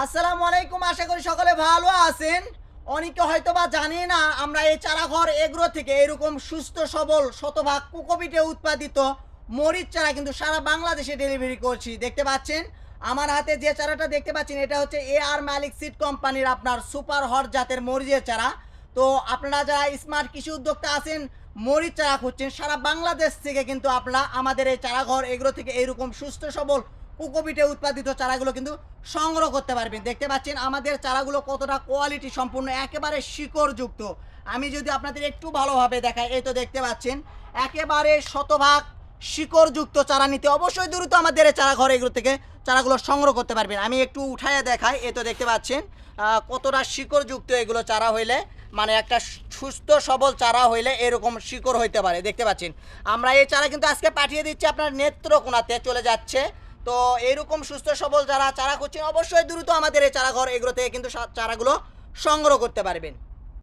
আসসালামু আলাইকুম, আশা করি সকলে ভালো আছেন। অনেকে হয়তো বা জানে না, আমরা এই চারাঘর এগ্রো থেকে এরকম সুস্থ, সবল, শতভাগ কুকোপিটে উৎপাদিত মরিচ চারা কিন্তু সারা বাংলাদেশে ডেলিভারি করছি। দেখতে পাচ্ছেন? আমার হাতে যে চারাটা দেখতে পাচ্ছেন, এটা হচ্ছে এ আর মালিক সিড কোম্পানির আপনার সুপার হট জাতের মরিচের চারা। তো আপনারা যারা স্মার্ট কৃষি উদ্যোক্তা আছেন, মরিচ চারা খুঁজছেন, সারা বাংলাদেশ থেকে কিন্তু আপনারা আমাদের এই চারাঘর এগুলো থেকে এইরকম সুস্থ, সবল কোকোপিটে উৎপাদিত চারাগুলো কিন্তু সংগ্রহ করতে পারবেন। দেখতে পাচ্ছেন, আমাদের চারাগুলো কতটা কোয়ালিটি সম্পূর্ণ, একেবারে শিকড়যুক্ত। আমি যদি আপনাদের একটু ভালোভাবে দেখাই, এই তো দেখতে পাচ্ছেন, একেবারে শতভাগ শিকড়যুক্ত চারা নিতে অবশ্যই দ্রুত আমাদের চারা ঘর এগুলো থেকে চারাগুলো সংগ্রহ করতে পারবেন। আমি একটু উঠাইয়া দেখাই, এই তো দেখতে পাচ্ছেন কতটা শিকড়যুক্ত এগুলো চারা হইলে মানে একটা সুস্থ সবল চারা হইলে এরকম শিকড় হইতে পারে। দেখতে পাচ্ছেন, আমরা এই চারা কিন্তু আজকে পাঠিয়ে দিচ্ছি আপনার নেত্রকোনাতে, চলে যাচ্ছে তো এরকম সুস্থ সবল যারা চারা করছেন অবশ্যই দ্রুত আমাদের এই চারাঘর এগুলো থেকে কিন্তু চারাগুলো সংগ্রহ করতে পারবেন।